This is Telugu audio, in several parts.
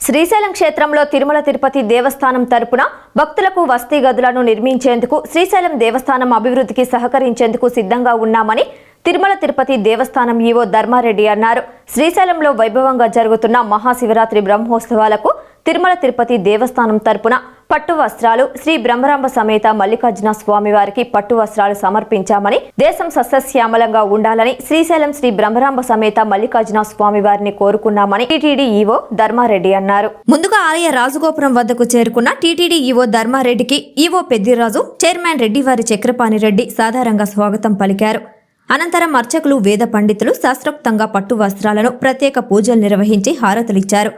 శ్రీశైలం క్షేత్రంలో తిరుమల తిరుపతి దేవస్థానం తరపున భక్తులకు వసతి గదులను నిర్మించేందుకు శ్రీశైలం దేవస్థానం అభివృద్ధికి సహకరించేందుకు సిద్ధంగా ఉన్నామని తిరుమల తిరుపతి దేవస్థానం ఈవో ధర్మారెడ్డి అన్నారు. శ్రీశైలంలో వైభవంగా జరుగుతున్న మహాశివరాత్రి బ్రహ్మోత్సవాలకు తిరుమల తిరుపతి దేవస్థానం తరపున పట్టు వస్త్రాలు శ్రీ బ్రహ్మరాంబ సమేత మల్లికార్జున స్వామి వారికి పట్టు వస్త్రాలు సమర్పించామని దేశం సస్యశ్యామలంగా ఉండాలని శ్రీశైలం శ్రీ బ్రహ్మరాంబ సమేత మల్లికార్జున స్వామి వారిని కోరుకున్నామని టీటీడీ ఈవో ధర్మారెడ్డి అన్నారు. ముందుగా ఆలయ రాజగోపురం వద్దకు చేరుకున్న టీటీడీ ఈవో ధర్మారెడ్డికి ఈవో పెద్దిరాజు చైర్మన్ రెడ్డి వారి చక్రపాణి రెడ్డి సాధారణంగా స్వాగతం పలికారు. అనంతరం అర్చకులు వేద పండితులు శాస్త్రోక్తంగా పట్టు వస్త్రాలను ప్రత్యేక పూజలు నిర్వహించి హారతులిచ్చారు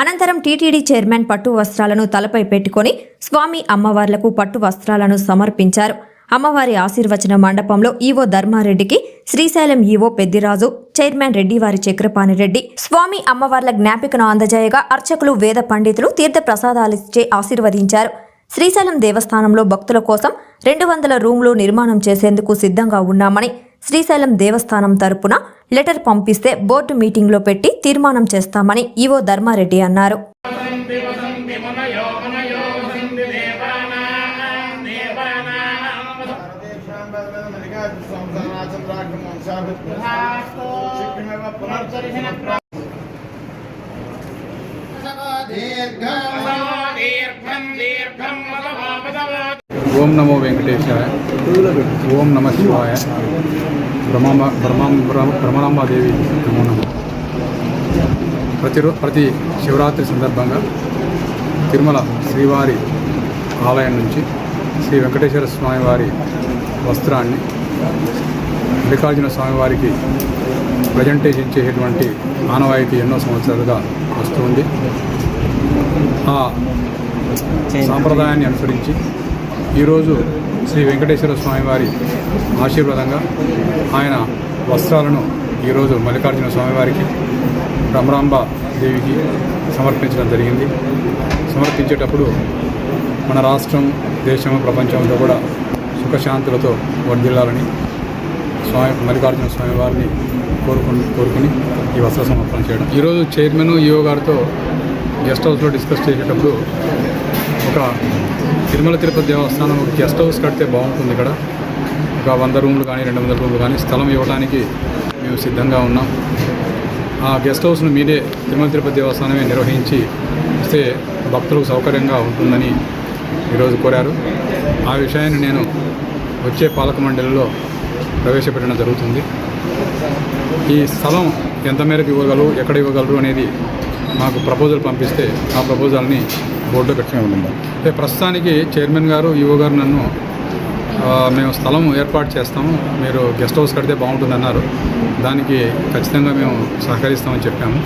అనంతరం టీటీడీ చైర్మన్ పట్టు వస్త్రాలను తలపై పెట్టుకొని స్వామి అమ్మవార్లకు పట్టు వస్త్రాలను సమర్పించారు. అమ్మవారి ఆశీర్వచన మండపంలో ఈవో ధర్మారెడ్డికి శ్రీశైలం ఈవో పెద్దిరాజు చైర్మన్ రెడ్డి వారి చక్రపాణిరెడ్డి స్వామి అమ్మవార్ల జ్ఞాపికను అందజేయగా అర్చకులు వేద పండితులు తీర్థ ప్రసాదాలిచ్చే ఆశీర్వదించారు. శ్రీశైలం దేవస్థానంలో భక్తుల కోసం రెండు వందల రూమ్లు నిర్మాణం చేసేందుకు సిద్ధంగా ఉన్నామని శ్రీశైలం దేవస్థానం తరపున లెటర్ పంపిస్తే బోర్డు మీటింగ్లో పెట్టి తీర్మానం చేస్తామని ఈవో ధర్మారెడ్డి అన్నారు. ఓం నమో వెంకటేశాయ ఓం నమ శివాయ బ్రహ్మ బ్రహ్మ బ్రహ్మరాంబాదేవి నమో నమ. ప్రతిరో ప్రతి శివరాత్రి సందర్భంగా తిరుమల శ్రీవారి ఆలయం నుంచి శ్రీ వెంకటేశ్వర స్వామివారి వస్త్రాన్ని మల్లికార్జున స్వామివారికి ప్రజెంటేషన్ చేసేటువంటి ఆనవాయితీ ఎన్నో సంవత్సరాలుగా వస్తుంది ఆ సాంప్రదాయాన్ని అనుసరించి ఈరోజు శ్రీ వెంకటేశ్వర స్వామి వారి ఆశీర్వాదంగా ఆయన వస్త్రాలను ఈరోజు మల్లికార్జున స్వామివారికి రమరాంబ దేవికి సమర్పించడం జరిగింది. సమర్పించేటప్పుడు మన రాష్ట్రం దేశం ప్రపంచంలో కూడా సుఖశాంతులతో వర్ధిల్లాలని స్వామి మల్లికార్జున స్వామి వారిని కోరుకుని కోరుకుని ఈ వస్త్ర సమర్పణ చేయడం. ఈరోజు చైర్మన్ ఈఓ గారితో గెస్ట్ హౌస్లో డిస్కస్ చేసేటప్పుడు ఒక తిరుమల తిరుపతి దేవస్థానం ఒక గెస్ట్ హౌస్ కడితే బాగుంటుంది ఇక్కడ. ఒక వంద రూమ్లు కానీ రెండు వందల రూమ్లు కానీ స్థలం ఇవ్వడానికి మేము సిద్ధంగా ఉన్నాం. ఆ గెస్ట్ హౌస్ను మీరే తిరుమల తిరుపతి దేవస్థానమే నిర్వహించి ఇస్తే భక్తులకు సౌకర్యంగా ఉంటుందని ఈరోజు కోరారు. ఆ విషయాన్ని నేను వచ్చే పాలక మండలిలో ప్రవేశపెట్టడం జరుగుతుంది. ఈ స్థలం ఎంత మేరకు ఇవ్వగలరు ఎక్కడ ఇవ్వగలరు అనేది మాకు ప్రపోజల్ పంపిస్తే ఆ ప్రపోజల్ని బోర్డులో ఖచ్చితంగా ఉంటుందా అంటే ప్రస్తుతానికి చైర్మన్ గారు ఈవో గారు నన్ను మేము స్థలం ఏర్పాటు చేస్తాము. మీరు గెస్ట్ హౌస్ కడితే బాగుంటుందన్నారు. దానికి ఖచ్చితంగా మేము సహకరిస్తామని చెప్పాము.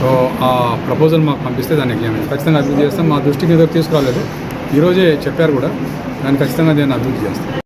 సో ఆ ప్రపోజల్ మాకు పంపిస్తే దాన్ని ఖచ్చితంగా అభివృద్ధి చేస్తాం. మా దృష్టికి ఎదురు తీసుకురాలేదు. ఈరోజే చెప్పారు కూడా. దాన్ని ఖచ్చితంగా నేను అభివృద్ధి చేస్తాను.